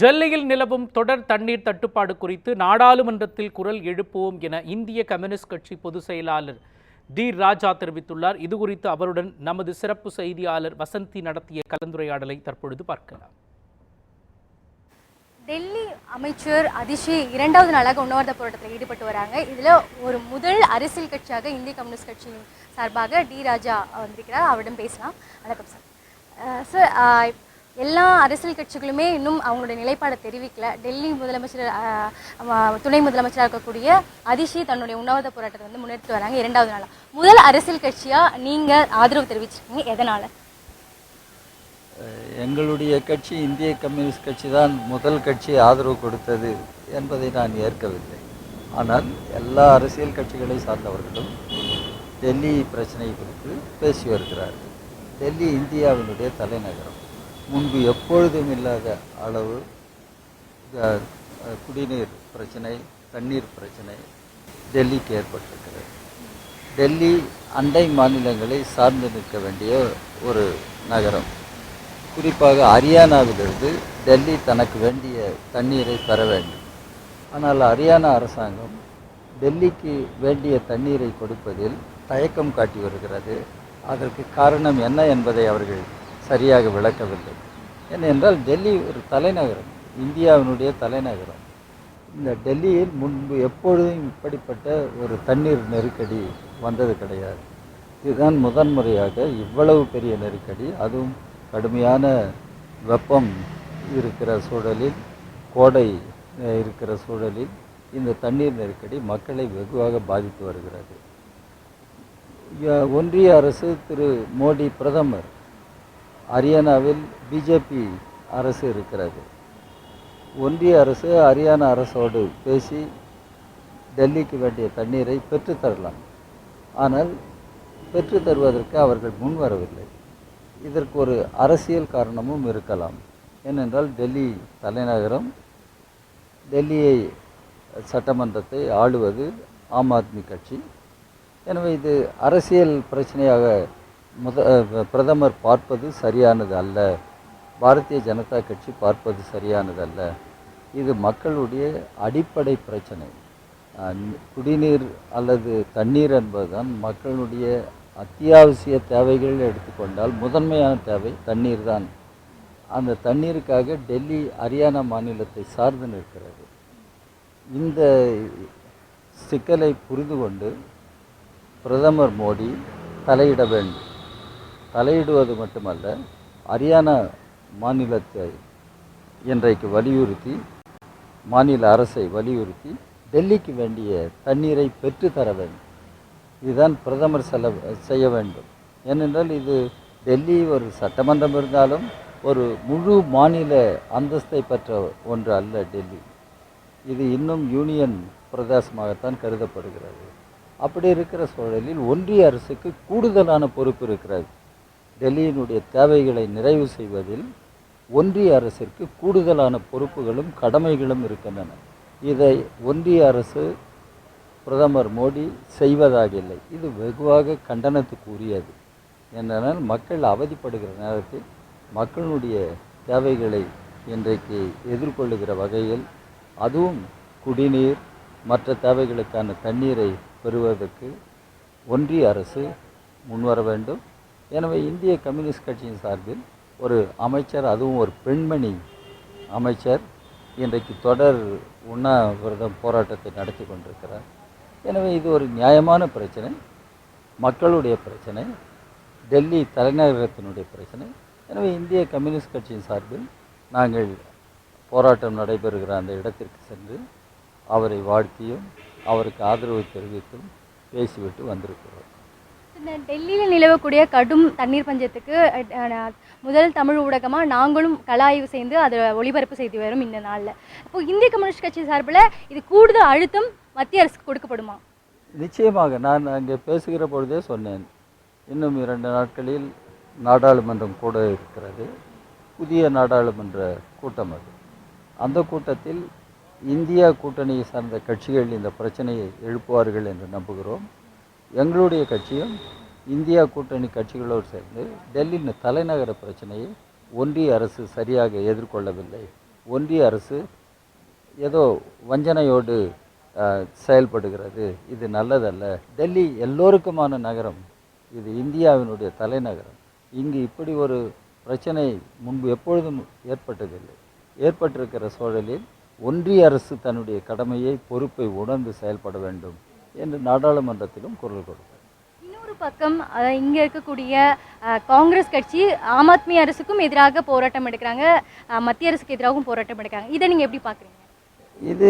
டெல்லியில் நிலவும் தொடர் தண்ணீர் தட்டுப்பாடு குறித்து நாடாளுமன்றத்தில் குரல் எழுப்புவோம் என இந்திய கம்யூனிஸ்ட் கட்சி பொதுச் செயலாளர் டி ராஜா தெரிவித்துள்ளார். இது குறித்து அவருடன் நமது சிறப்பு செய்தியாளர் வசந்தி நடத்திய கலந்துரையாடலை தற்பொழுது பார்க்கலாம். டெல்லி அமைச்சர் அதிஷி இரண்டாவது நாளாக உண்ணாவிரத போராட்டத்தில் ஈடுபட்டு வராங்க. இதில் ஒரு முதல் அரசியல் கட்சியாக இந்திய கம்யூனிஸ்ட் கட்சியின் சார்பாக டி ராஜா வந்திருக்கிறார். அவரிடம் பேசலாம். வணக்கம் சார். சார் எல்லா அரசியல் கட்சிகளுமே இன்னும் அவங்களுடைய நிலைப்பாடை தெரிவிக்கல. டெல்லி முதலமைச்சர் துணை முதலமைச்சராக இருக்கக்கூடிய அதிஷி தன்னுடைய உண்ணாவிரத போராட்டத்தை வந்து முன்னெடுத்து வராங்க இரண்டாவது நாளாக முதல் அரசியல் கட்சியாக நீங்கள் ஆதரவு தெரிவிச்சிருக்கீங்க? எதனால்? எங்களுடைய கட்சி இந்திய கம்யூனிஸ்ட் கட்சி தான் முதல் கட்சி ஆதரவு கொடுத்தது என்பதை நான் ஏற்கவில்லை. ஆனால் எல்லா அரசியல் கட்சிகளை சார்ந்தவர்களும் டெல்லி பிரச்சனை குறித்து பேசி வருகிறார்கள். டெல்லி இந்தியாவினுடைய தலைநகரம். முன்பு எப்பொழுதும் இல்லாத அளவு குடிநீர் பிரச்சனை தண்ணீர் பிரச்சனை டெல்லிக்கு ஏற்பட்டிருக்கிறது. டெல்லி அண்டை மாநிலங்களை சார்ந்து நிற்க வேண்டிய ஒரு நகரம். குறிப்பாக ஹரியானாவிலிருந்து டெல்லி தனக்கு வேண்டிய தண்ணீரை பெற வேண்டும். ஆனால் ஹரியானா அரசாங்கம் டெல்லிக்கு வேண்டிய தண்ணீரை கொடுப்பதில் தயக்கம் காட்டி வருகிறது. அதற்கு காரணம் என்ன என்பதை அவர்கள் சரியாக விளக்கவில்லை. ஏனென்றால் டெல்லி ஒரு தலைநகரம் இந்தியாவினுடைய தலைநகரம். இந்த டெல்லியில் முன்பு எப்பொழுதும் இப்படிப்பட்ட ஒரு தண்ணீர் நெருக்கடி வந்தது கிடையாது. இதுதான் முதன்முறையாக இவ்வளவு பெரிய நெருக்கடி. அதுவும் கடுமையான வெப்பம் இருக்கிற சூழலில் கோடை இருக்கிற சூழலில் இந்த தண்ணீர் நெருக்கடி மக்களை வெகுவாக பாதித்து வருகிறது. ஒன்றிய அரசு திரு மோடி பிரதமர் ஹரியானாவில் பிஜேபி அரசு இருக்கிறது. ஒன்றிய அரசு ஹரியானா அரசோடு பேசி டெல்லிக்கு வேண்டிய தண்ணீரை பெற்றுத் தரலாம். ஆனால் பெற்று தருவதற்கு அவர்கள் முன் வரவில்லை. இதற்கு ஒரு அரசியல் காரணமும் இருக்கலாம். ஏனென்றால் டெல்லி தலைநகரம் டெல்லியை சட்டமன்றத்தை ஆளுவது ஆம் ஆத்மி கட்சி. எனவே இது அரசியல் பிரச்சனையாக முத பிரதமர் பார்ப்பது சரியானது அல்ல. பாரதிய ஜனதா கட்சி பார்ப்பது சரியானது அல்ல. இது மக்களுடைய அடிப்படை பிரச்சனை. குடிநீர் அல்லது தண்ணீர் என்பதுதான் மக்களுடைய அத்தியாவசிய தேவைகள் எடுத்துக்கொண்டால் முதன்மையான தேவை தண்ணீர் தான். அந்த தண்ணீருக்காக டெல்லி ஹரியானா மாநிலத்தை சார்ந்து நிற்கிறது. இந்த சிக்கலை புரிந்து கொண்டு பிரதமர் மோடி தலையிட வேண்டும். தலையிடுவது மட்டுமல்ல ஹரியானா மாநிலத்தை இன்றைக்கு வலியுறுத்தி மாநில அரசை வலியுறுத்தி டெல்லிக்கு வேண்டிய தண்ணீரை பெற்றுத்தர வேண்டும். இதுதான் பிரதமர் செல்ல செய்ய வேண்டும். ஏனென்றால் இது டெல்லி ஒரு சட்டமன்றம் இருந்தாலும் ஒரு முழு மாநில அந்தஸ்தை பெற்ற ஒன்று அல்ல டெல்லி. இது இன்னும் யூனியன் பிரதேசமாகத்தான் கருதப்படுகிறது. அப்படி இருக்கிற சூழலில் ஒன்றிய அரசுக்கு கூடுதலான பொறுப்பு இருக்கிறது. டெல்லியினுடைய தேவைகளை நிறைவு செய்வதில் ஒன்றிய அரசிற்கு கூடுதலான பொறுப்புகளும் கடமைகளும் இருக்கின்றன. இதை ஒன்றிய அரசு பிரதமர் மோடி செய்வதாக இல்லை. இது வெகுவாக கண்டனத்துக்கு உரியது ஏனென்றால் மக்கள் அவதிப்படுகிற நேரத்தில் மக்களுடைய தேவைகளை இன்றைக்கு எதிர்கொள்ளுகிற வகையில் அதுவும் குடிநீர் மற்ற தேவைகளுக்கான தண்ணீரை பெறுவதற்கு ஒன்றிய அரசு முன்வர வேண்டும். எனவே இந்திய கம்யூனிஸ்ட் கட்சியின் சார்பில் ஒரு அமைச்சர் அதுவும் ஒரு பெண்மணி அமைச்சர் இன்றைக்கு தொடர் உண்ணாவிரதம் போராட்டத்தை நடத்தி கொண்டிருக்கிறார். எனவே இது ஒரு நியாயமான பிரச்சனை மக்களுடைய பிரச்சனை டெல்லி தலைநகரத்தினுடைய பிரச்சனை. எனவே இந்திய கம்யூனிஸ்ட் கட்சியின் சார்பில் நாங்கள் போராட்டம் நடைபெறுகிற அந்த இடத்திற்கு சென்று அவரை வாழ்த்தியும் அவருக்கு ஆதரவு தெரிவித்தும் பேசிவிட்டு வந்திருக்கிறோம். இந்த டெல்லியில் நிலவக்கூடிய கடும் தண்ணீர் பஞ்சத்துக்கு முதல் தமிழ் ஊடகமாக நாங்களும் கலாய்வு செய்து அதை ஒளிபரப்பு செய்து வரும் இந்த நாளில். இப்போ இந்திய கம்யூனிஸ்ட் கட்சி சார்பில் இது கூடுதல் அழுத்தம் மத்திய அரசுக்கு கொடுக்கப்படுமா? நிச்சயமாக நான் அங்கே பேசுகிற பொழுதே சொன்னேன். இன்னும் இரண்டு நாட்களில் நாடாளுமன்றம் கூட இருக்கிறது. புதிய நாடாளுமன்ற கூட்டம் அது. அந்த கூட்டத்தில் இந்தியா கூட்டணியை சார்ந்த கட்சிகள் இந்த பிரச்சனையை எழுப்புவார்கள் என்று நம்புகிறோம். எங்களுடைய கட்சியும் இந்தியா கூட்டணி கட்சிகளோடு சேர்ந்து டெல்லியின் தலைநகர பிரச்சனையை ஒன்றிய அரசு சரியாக எதிர்கொள்ளவில்லை. ஒன்றிய அரசு ஏதோ வஞ்சனையோடு செயல்படுகிறது. இது நல்லதல்ல. டெல்லி எல்லோருக்குமான நகரம். இது இந்தியாவினுடைய தலைநகரம். இங்கு இப்படி ஒரு பிரச்சனை முன்பு எப்பொழுதும் ஏற்பட்டதில்லை. ஏற்பட்டிருக்கிற சூழலில் ஒன்றிய அரசு தன்னுடைய கடமையை பொறுப்பை உணர்ந்து செயல்பட வேண்டும். என்று நாடாளுமன்றத்திலும் குரல் கொடுத்தார். இன்னொரு பக்கம் இங்க இருக்கக்கூடிய காங்கிரஸ் கட்சி ஆம் ஆத்மி அரசுக்கும் எதிராக போராட்டம் எடுக்கிறாங்க. மத்திய அரசுக்கு எதிராகவும் போராட்டம் எடுக்கிறாங்க. இதை நீங்க எப்படி பாக்குறீங்க இது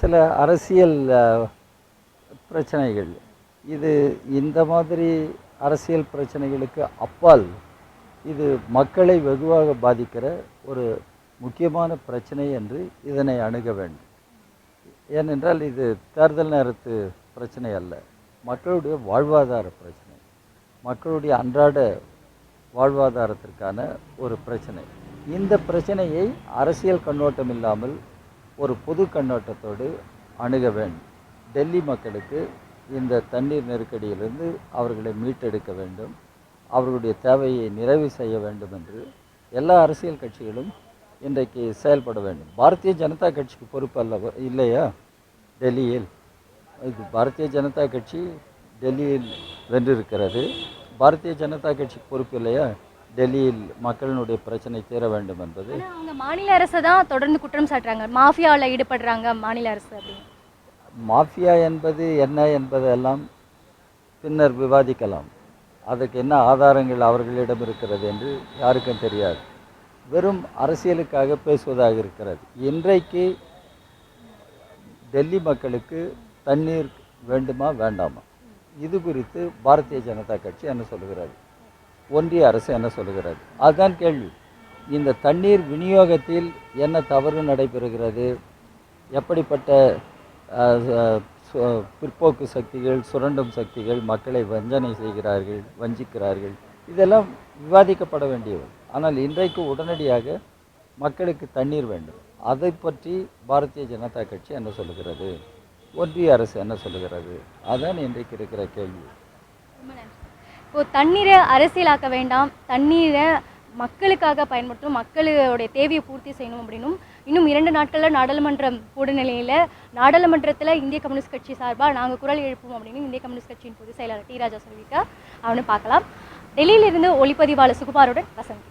சில அரசியல் பிரச்சனைகள். இது இந்த மாதிரி அரசியல் பிரச்சனைகளுக்கு அப்பால் இது மக்களை வெகுவாக பாதிக்கிற ஒரு முக்கியமான பிரச்சனை என்று இதனை அணுக வேண்டும். ஏனென்றால் இது தேர்தல் நேரத்து பிரச்சனை அல்ல. மக்களுடைய வாழ்வாதார பிரச்சனை. மக்களுடைய அன்றாட வாழ்வாதாரத்திற்கான ஒரு பிரச்சனை. இந்த பிரச்சனையை அரசியல் கண்ணோட்டம் இல்லாமல் ஒரு பொது கண்ணோட்டத்தோடு அணுக வேண்டும். டெல்லி மக்களுக்கு இந்த தண்ணீர் நெருக்கடியிலிருந்து அவர்களை மீட்டெடுக்க வேண்டும். அவர்களுடைய தேவையை நிறைவு செய்ய வேண்டும் என்று எல்லா அரசியல் கட்சிகளும் இன்றைக்கு செயல்பட வேண்டும். பாரதிய ஜனதா கட்சிக்கு பொறுப்பு அல்ல இல்லையா? டெல்லியில். இது பாரதிய ஜனதா கட்சி டெல்லியில் வென்றிருக்கிறது. பாரதிய ஜனதா கட்சிக்கு பொறுப்பு இல்லையா? டெல்லியில் மக்களினுடைய பிரச்சனை தீர வேண்டும் என்பது. அவங்க மாநில அரசை தான் தொடர்ந்து குற்றம் சாட்டுறாங்க. மாஃபியாவில் ஈடுபடுறாங்க மாநில அரசு அப்படின்னு. மாஃபியா என்பது என்ன என்பதெல்லாம் பின்னர் விவாதிக்கலாம். அதற்கு என்ன ஆதாரங்கள் அவர்களிடம் இருக்கிறது என்று யாருக்கும் தெரியாது. வெறும் அரசியலுக்காக பேசுவதாக இருக்கிறது. இன்றைக்கு டெல்லி மக்களுக்கு தண்ணீர் வேண்டுமா வேண்டாமா? இது குறித்து பாரதிய ஜனதா கட்சி என்ன சொல்லுகிறது ஒன்றிய அரசு என்ன சொல்லுகிறது அதுதான் கேள்வி. இந்த தண்ணீர் விநியோகத்தில் என்ன தவறு நடைபெறுகிறது? எப்படிப்பட்ட சு- பிற்போக்கு சக்திகள் சுரண்டும் சக்திகள் மக்களை வஞ்சனை செய்கிறார்கள் வஞ்சிக்கிறார்கள் இதெல்லாம் விவாதிக்கப்பட வேண்டியது ஆனால் இன்றைக்கு உடனடியாக மக்களுக்கு தண்ணீர் வேண்டும். அதை பற்றி பாரதிய ஜனதா கட்சி என்ன சொல்லுகிறது? ஒன்றிய அரசு என்ன சொல்லுகிறது? அதான் இன்றைக்கு இருக்கிற கேள்வி. இப்போ தண்ணீரை அரசியலாக்க வேண்டாம். தண்ணீரை மக்களுக்காக பயன்படுத்தும் மக்களுடைய தேவையை பூர்த்தி செய்யணும் அப்படின்னும். இன்னும் இரண்டு நாட்களில் நாடாளுமன்றம் கூட நிலையில் நாடாளுமன்றத்தில் இந்திய கம்யூனிஸ்ட் கட்சி சார்பாக நாங்கள் குரல் எழுப்புவோம் அப்படின்னு இந்திய கம்யூனிஸ்ட் கட்சியின் பொதுச் செயலாளர் டி ராஜா சொல்லியிருக்கா அவனு பார்க்கலாம். டெல்லியிலிருந்து ஒளிப்பதிவாளர் சுகுமாருடன் வசந்தி.